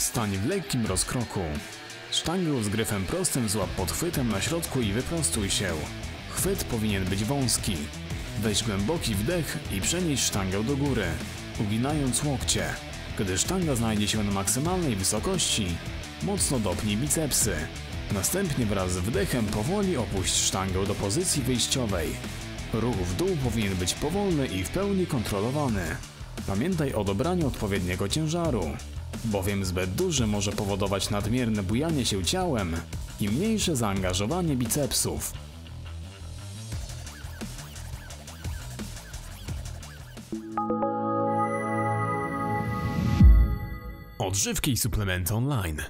Stań w lekkim rozkroku. Sztangę z gryfem prostym złap podchwytem na środku i wyprostuj się. Chwyt powinien być wąski. Weź głęboki wdech i przenieś sztangę do góry, uginając łokcie. Gdy sztanga znajdzie się na maksymalnej wysokości, mocno dopnij bicepsy. Następnie wraz z wdechem powoli opuść sztangę do pozycji wyjściowej. Ruch w dół powinien być powolny i w pełni kontrolowany. Pamiętaj o dobraniu odpowiedniego ciężaru, bowiem zbyt duży może powodować nadmierne bujanie się ciałem i mniejsze zaangażowanie bicepsów. Odżywki i suplementy online.